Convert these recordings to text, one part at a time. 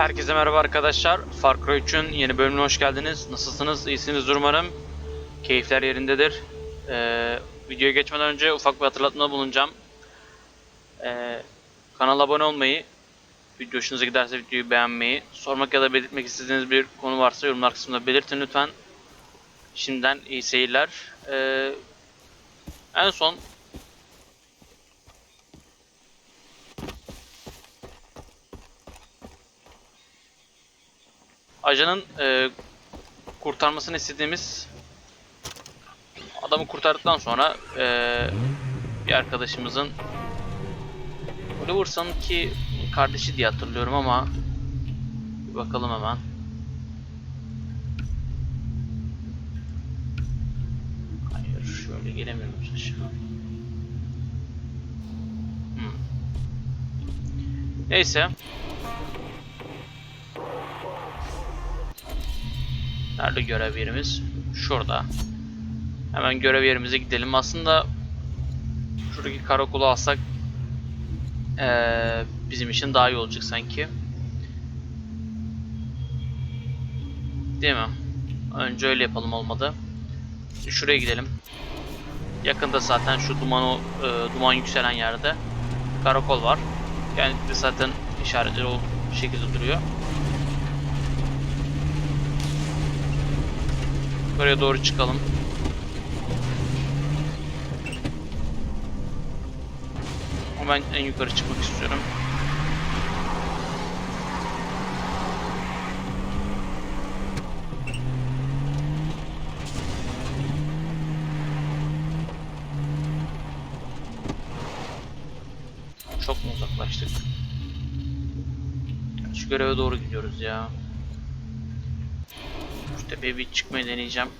Herkese merhaba arkadaşlar. Far Cry 3'ün yeni bölümüne hoş geldiniz. Nasılsınız? İyisiniz umarım. Keyifler yerindedir. Ee, videoya geçmeden önce ufak bir hatırlatma bulunacağım. Ee, kanala abone olmayı, video hoşunuza giderse videoyu beğenmeyi, sormak ya da belirtmek istediğiniz bir konu varsa yorumlar kısmında belirtin lütfen. Şimdiden iyi seyirler. Ee, en son ajanın e, kurtarmasını istediğimiz adamı kurtardıktan sonra e, bir arkadaşımızın Oliver ki kardeşi diye hatırlıyorum ama bir bakalım hemen. Hayır şöyle gelemiyoruz aşağı. Hmm. Neyse. Nerede görev yerimiz? Şurada. Hemen görev yerimize gidelim. Aslında şuradaki karakolu alsak eee, bizim için daha iyi olacak sanki. Değil mi? Önce öyle yapalım olmadı. Şuraya gidelim. Yakında zaten şu duman o e, duman yükselen yerde karakol var. Yani zaten işaretleri o şekilde duruyor. Yukarıya doğru çıkalım. Ama ben en yukarı çıkmak istiyorum. Çok mu uzaklaştık? Şu göreve doğru gidiyoruz ya. Tepeye bir çıkmayı deneyeceğim.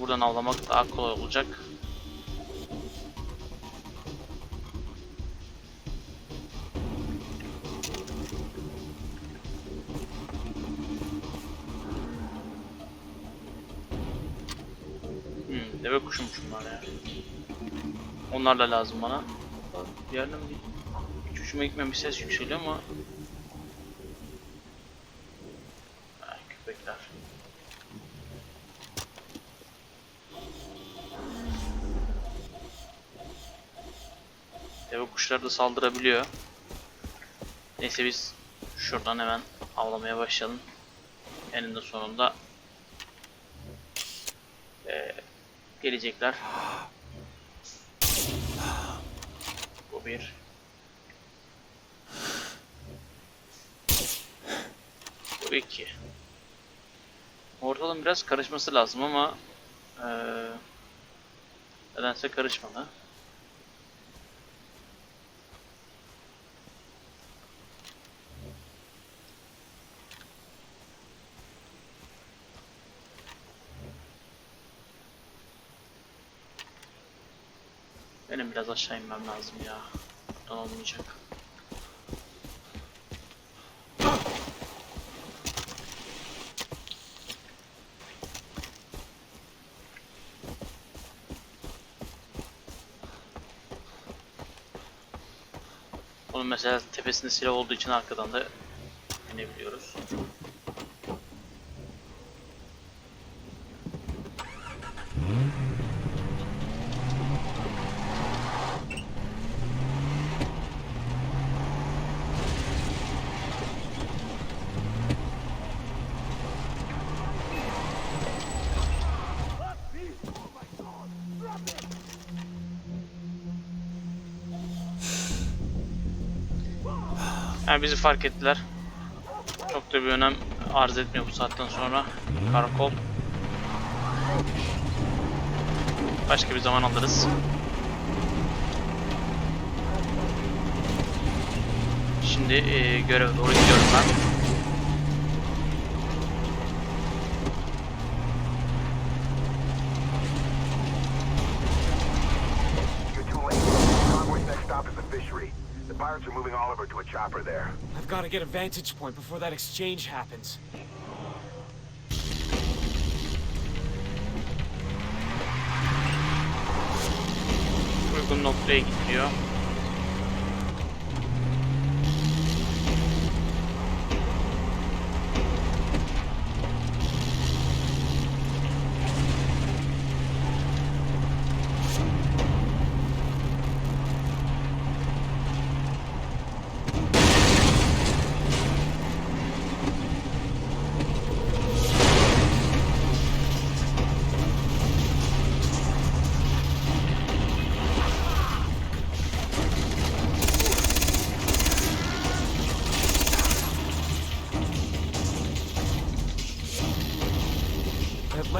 Buradan avlamak daha kolay olacak. Deve kuşumuş bunlar ya. Onlar da lazım bana. Bir yerden bir hiç gitmeyen bir ses yükseliyor ama Ah, köpekler. Deve kuşları da saldırabiliyor. Neyse biz şuradan hemen avlamaya başlayalım. Eninde sonunda gelecekler. Bu bir. Bu iki. Ortalığın biraz karışması lazım ama eee nedense karışmadı. Biraz aşağı inmem lazım ya. Buradan olmayacak. Bunun mesela tepesinde silah olduğu için arkadan da inebiliyoruz. Yani bizi fark ettiler. Çok da bir önem arz etmiyor bu saatten sonra. Karakol. Başka bir zaman alırız. Şimdi e, göreve doğru gidiyorum ben. Chopper there. I've got to get a vantage point before that exchange happens. Uygun noktaya gidiyor.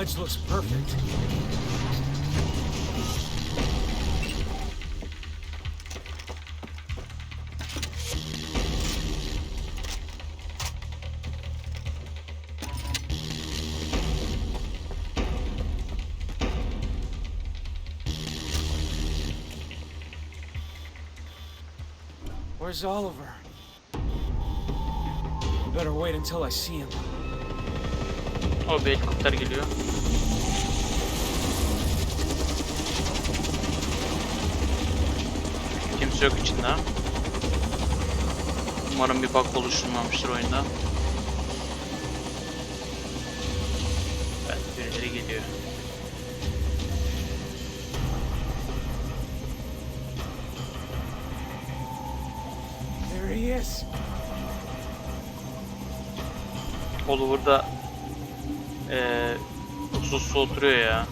That looks perfect. Where's Oliver? Better wait until I see him. Oh, o bir helikopter geliyor. Kimse yok içinde. Umarım bir bug oluşturmamıştır oyunda. Evet, birileri geliyor. There he is. Oliver da eee usuz oturuyor ya.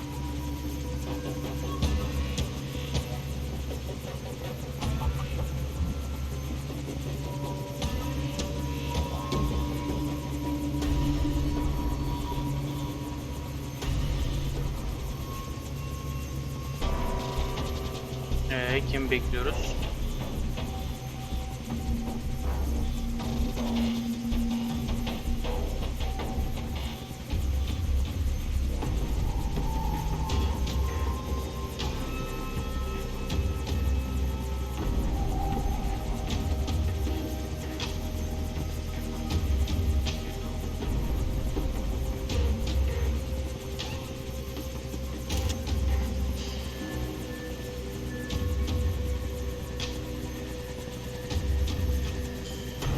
Kim bekliyoruz?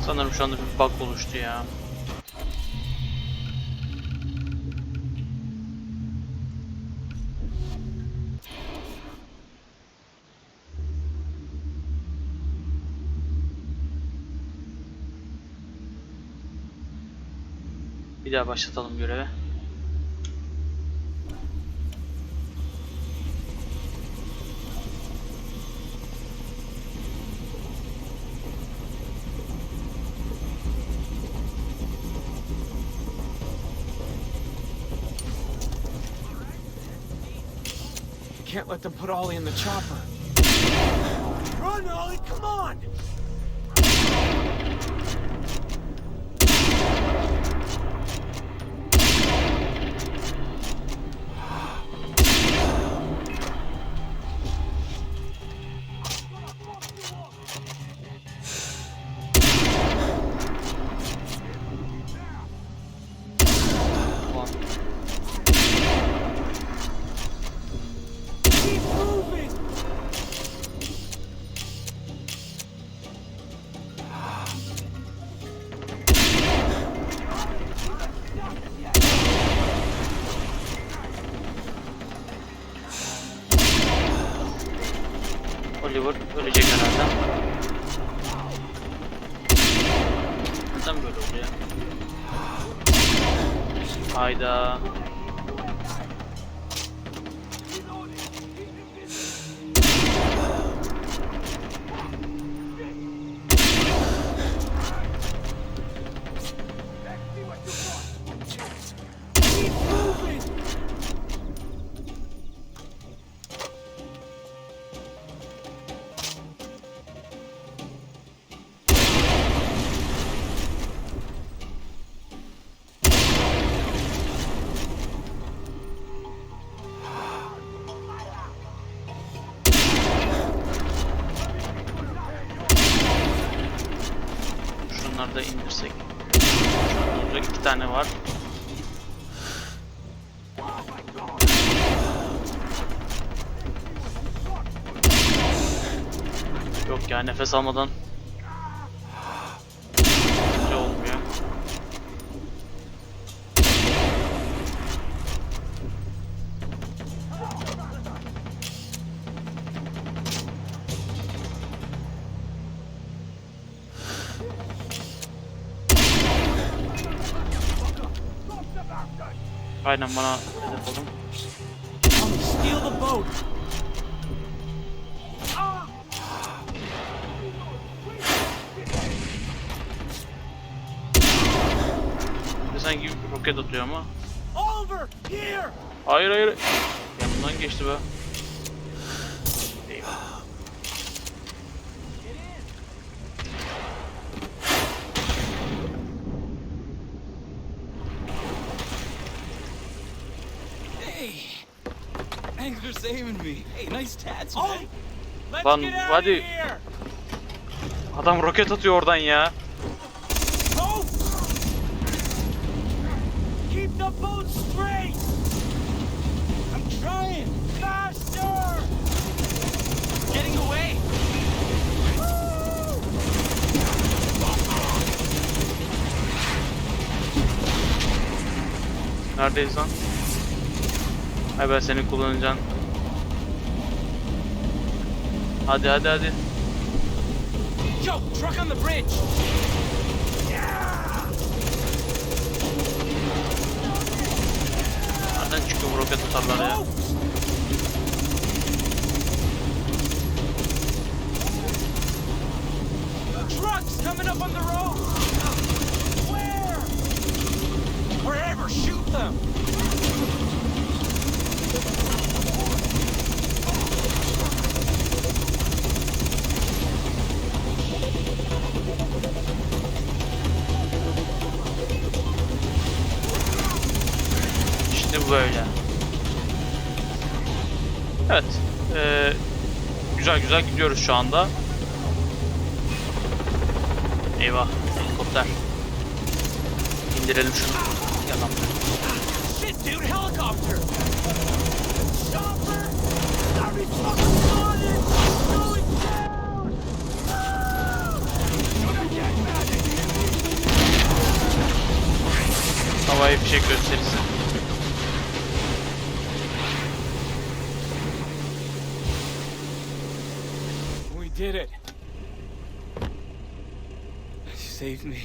Sanırım şu anda bir bug oluştu ya. Bir daha başlatalım görevi. Can't let them put Ollie in the chopper. Run, Ollie, come on! Ölecek herhalde. Neden böyle oluyor? Hayda. Nefes almadan hiç olmuyor. Aynen bana hedef olun. Steal the boat! Atıyor ama. Oliver! Here! Hayır hayır. Yanından geçti be. Eyvah. Hey! Thanks for saving me. Hey, nice tats, man. Lan, hadi. Adam roket atıyor oradan ya. Neredeyiz lan? Ay ben seni kullanacağım. Hadi hadi hadi. Joe, truck on the bridge! Nereden çıkıyor bu roket atarlar ya? Trucks coming up on the road! Wherever, shoot them! İşte böyle. Evet. eee, güzel güzel gidiyoruz şu anda. Eyvah. Helikopter. İndirelim şunu. Shit, dude, helicopter! Chopper! Sorry, down! Havai fişek gösterisi. We did it. You saved me.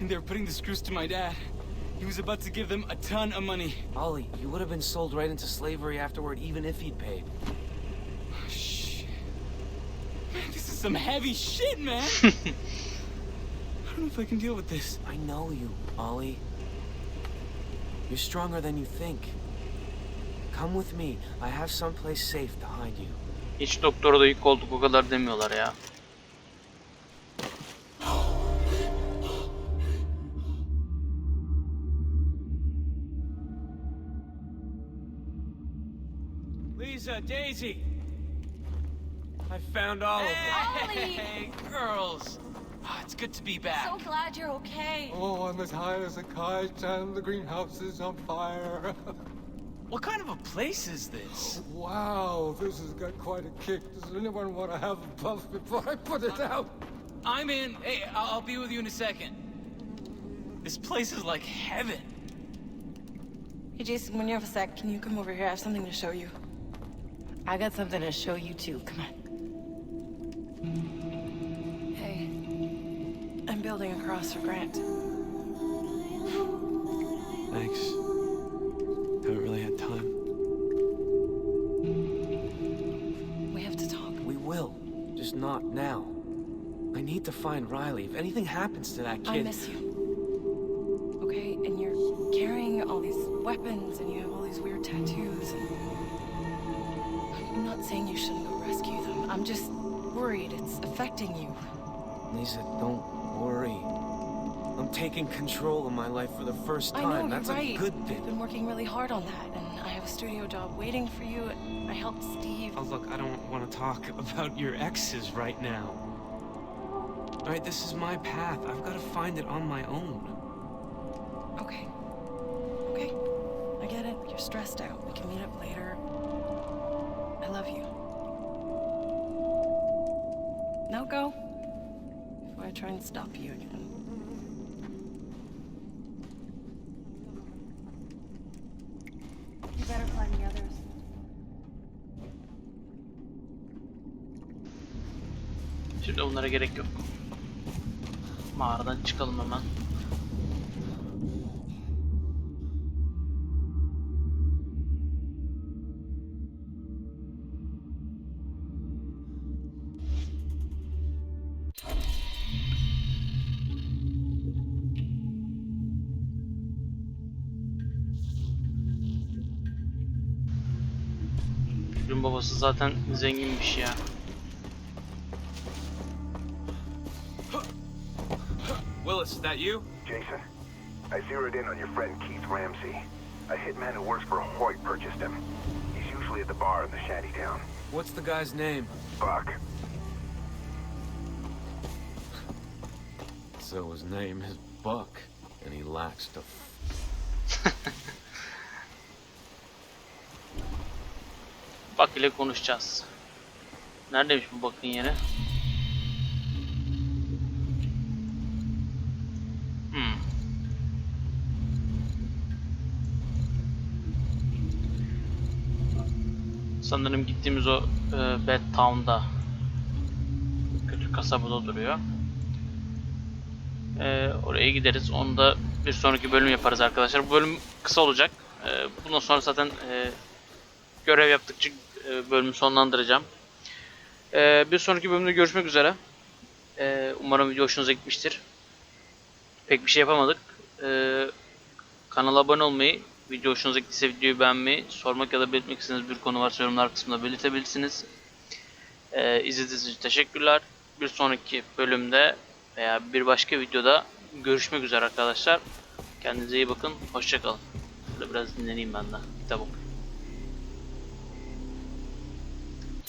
And they're putting the screws to my dad. He was about to give them a ton of money. Ollie, you would have been sold right into slavery afterward, even if he'd paid. Shit. Man, this is some heavy shit, man! I don't know if I can deal with this. I know you, Ollie. You're stronger than you think. Come with me. I have someplace safe to hide you. Hiç doktora da yük olduk o kadar demiyorlar ya. Lisa, Daisy! I found Oliver. Hey, girls! Ah, it's good to be back. I'm so glad you're okay. Oh, I'm as high as a kite and the greenhouse is on fire. What kind of a place is this? wow, this has got quite a kick. Does anyone want to have a puff before I put it out? I'm in. Hey, I'll, I'll be with you in a second. This place is like heaven. Hey, Jason, when you have a sec, can you come over here? I have something to show you. I got something to show you too. Come on. Hey, I'm building a cross for Grant. Thanks. Haven't really had time. We have to talk. We will. Just not now. I need to find Riley. If anything happens to that kid... I miss you. Saying you shouldn't go rescue them. I'm just worried it's affecting you. Lisa, don't worry. I'm taking control of my life for the first time. I know, you're That's right. a good thing. I've been working really hard on that, and I have a studio job waiting for you. I helped Steve. Oh, look, I don't want to talk about your exes right now. All right, this is my path. I've got to find it on my own. Okay. Okay. I get it. You're stressed out. We can meet up later. Now go. Before I try and stop you again. You better find the others. Şimdi onlara gerek yok. Mağaradan çıkalım hemen. Çocuğun babası zaten zenginmiş ya. Willis, is that you? Jason, I zeroed in on your friend Keith Ramsey. A hitman who works for Hoyt purchased him. He's usually at the bar in the shanty town. What's the guy's name? Buck. So his name is Buck, and he lacks to Bak ile konuşacağız. Neredeymiş bu bakın yeri? Hmm. Sanırım gittiğimiz o e, Bad Town'da kötü kasabada duruyor. E, oraya gideriz. Onu da bir sonraki bölüm yaparız arkadaşlar. Bu bölüm kısa olacak. E, bundan sonra zaten e, görev yaptıkça e, bölümü sonlandıracağım. E, bir sonraki bölümde görüşmek üzere. E, umarım video hoşunuza gitmiştir. Pek bir şey yapamadık. E, kanala abone olmayı, video hoşunuza gittiyse videoyu beğenmeyi, sormak ya da belirtmek istediğiniz bir konu varsa yorumlar kısmında belirtebilirsiniz. E, izlediğiniz için teşekkürler. Bir sonraki bölümde veya bir başka videoda görüşmek üzere arkadaşlar. Kendinize iyi bakın. Hoşçakalın. Şöyle biraz dinleneyim ben de. Kitap okuyayım.